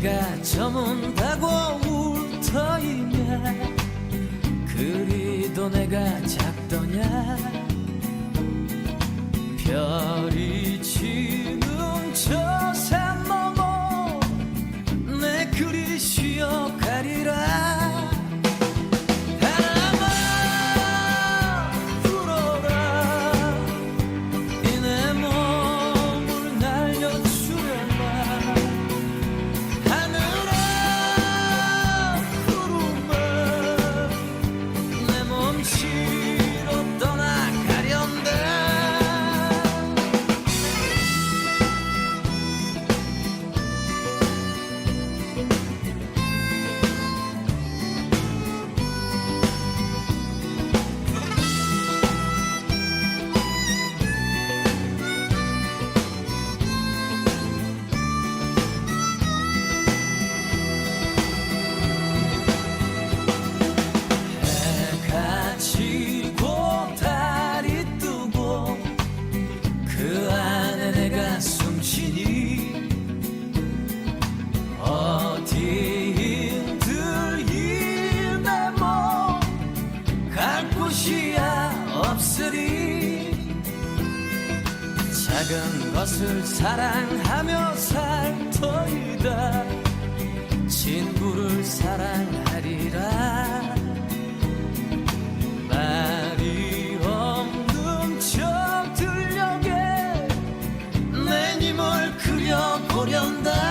내가 저문다고 울터이냐 그리도 내가 작더냐? 도시야 없으리. 작은 것을 사랑하며 살 터이다. 친구를 사랑하리라. 말이 없는 척 들려게 내 님을 그려보련다.